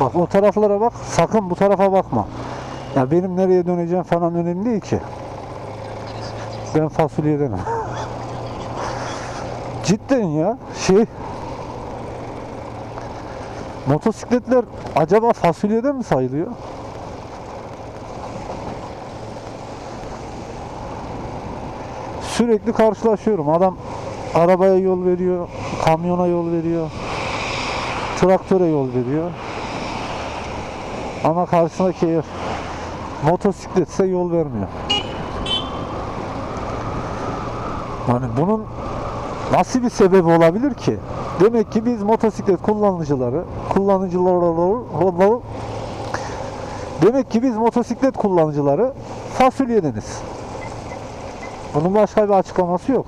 Bak o taraflara bak. Sakın bu tarafa bakma. Ya benim nereye döneceğim falan önemli değil ki. Ben fasulyedenim. Cidden ya şey motosikletler acaba fasulyede mi sayılıyor? Sürekli karşılaşıyorum. Adam arabaya yol veriyor, kamyona yol veriyor, traktöre yol veriyor. Ama karşısındaki eğer motosikletse yol vermiyor. Yani bunun nasıl bir sebebi olabilir ki? Demek ki biz motosiklet kullanıcıları, kullanıcıları Demek ki biz motosiklet kullanıcıları fasulyedeniz. Bunun başka bir açıklaması yok.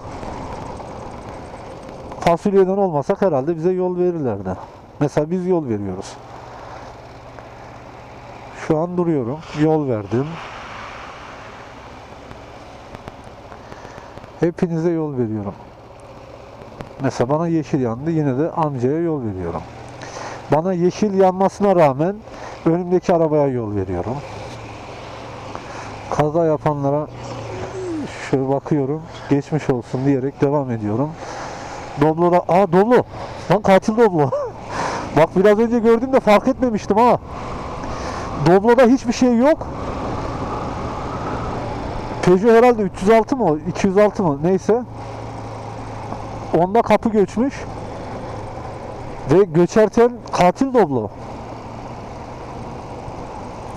Fasulyeden olmasak herhalde bize yol verirlerdi. Mesela biz yol veriyoruz. Şu an duruyorum. Yol verdim. Hepinize yol veriyorum. Mesela bana yeşil yandı. Yine de amcaya yol veriyorum. Bana yeşil yanmasına rağmen önümdeki arabaya yol veriyorum. Kaza yapanlara şöyle bakıyorum. Geçmiş olsun diyerek devam ediyorum. Doblo'da, aa Doblo. Lan katil Doblo. Bak biraz önce gördüğümde fark etmemiştim ha. Doblo'da hiçbir şey yok. Peugeot herhalde 306 mı? o? 206 mı? Neyse. Onda kapı göçmüş. Ve göçerken katil Doblo.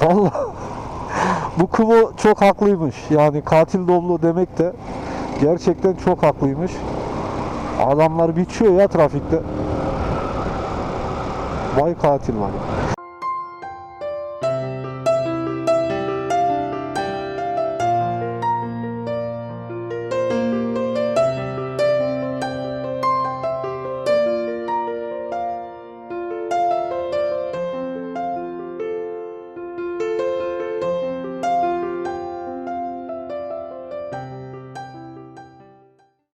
Vallahi bu Kubo çok haklıymış. Yani katil Doblo demek de gerçekten çok haklıymış. Adamlar biçiyor ya trafikte. Vay katil vay.